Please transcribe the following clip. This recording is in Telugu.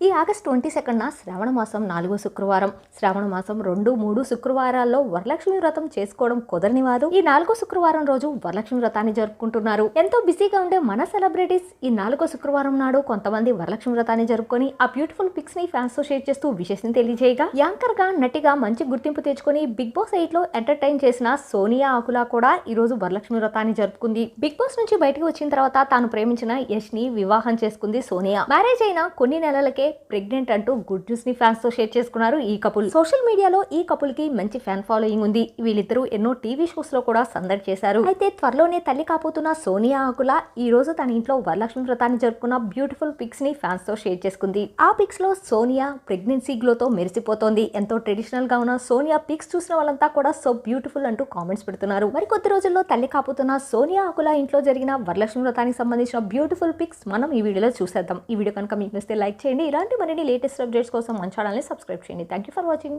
ఈ ఆగస్ట్ ట్వంటీ సెకండ్న శ్రావణ మాసం నాలుగో శుక్రవారం. శ్రావణ మాసం రెండు మూడు శుక్రవారాల్లో వరలక్ష్మి వ్రతం చేసుకోవడం కుదరని వారు ఈ నాలుగో శుక్రవారం రోజు వరలక్ష్మి వ్రతాన్ని జరుపుకుంటున్నారు. ఎంతో బిజీగా ఉండే మన సెలబ్రిటీస్ ఈ నాలుగో శుక్రవారం నాడు కొంతమంది వరలక్ష్మి వ్రతాన్ని జరుపుకొని ఆ బ్యూటిఫుల్ పిక్స్ని ఫ్యాన్స్తో షేర్ చేస్తూ విశేషం తెలియజేయగా యాంకర్గా నటిగా మంచి గుర్తింపు తెచ్చుకొని బిగ్ బాస్ ఎయిట్లో ఎంటర్టైన్ చేసిన సోనియా ఆకులా కూడా ఈ రోజు వరలక్ష్మి వ్రతాన్ని జరుపుకుంది. బిగ్ బాస్ నుంచి బయటకు వచ్చిన తర్వాత తాను ప్రేమించిన యష్ని వివాహం చేసుకుంది సోనియా. మ్యారేజ్ అయిన కొన్ని నెలలకే ప్రెగ్నెంట్ అంటూ గుడ్ న్యూస్ని ఫ్యాన్స్తో షేర్ చేసుకున్నారు ఈ కపుల్. సోషల్ మీడియాలో ఈ కపుల్కి మంచి ఫ్యాన్ ఫాలోయింగ్ ఉంది. వీళ్ళిద్దరూ ఎన్నో టీవీ షోస్లో కూడా సందడి చేశారు. అయితే త్వరలోనే తల్లి కాబోతున్న సోనియా ఆకుల ఈ రోజు తన ఇంట్లో వరలక్ష్మి వ్రతాన్ని జరుపుకున్న బ్యూటిఫుల్ పిక్స్ని ఫ్యాన్స్తో షేర్ చేసుకుంది. ఆ పిక్స్లో సోనియా ప్రెగ్నెన్సీ గ్లో తో మెరిసిపోతోంది. ఎంతో ట్రెడిషనల్గా ఉన్న సోనియా పిక్స్ చూసిన వాళ్ళంతా కూడా సో బ్యూటిఫుల్ అంటూ కామెంట్స్ పెడుతున్నారు. మరి కొద్ది రోజుల్లో తల్లి కాపుతున్న సోనియా ఆకుల ఇంట్లో జరిగిన వరలక్ష్మి వ్రతానికి సంబంధించిన బ్యూటిఫుల్ పిక్స్ మనం ఈ వీడియోలో చూసేద్దాం. ఈ వీడియో కనుక మీకు నచ్చితే లైక్ చేయండి. ఇలాంటి మరిన్ని లేటెస్ట్ అప్డేట్స్ కోసం మన ఛానల్ని సబ్స్క్రైబ్ చేయండి. Thank you for watching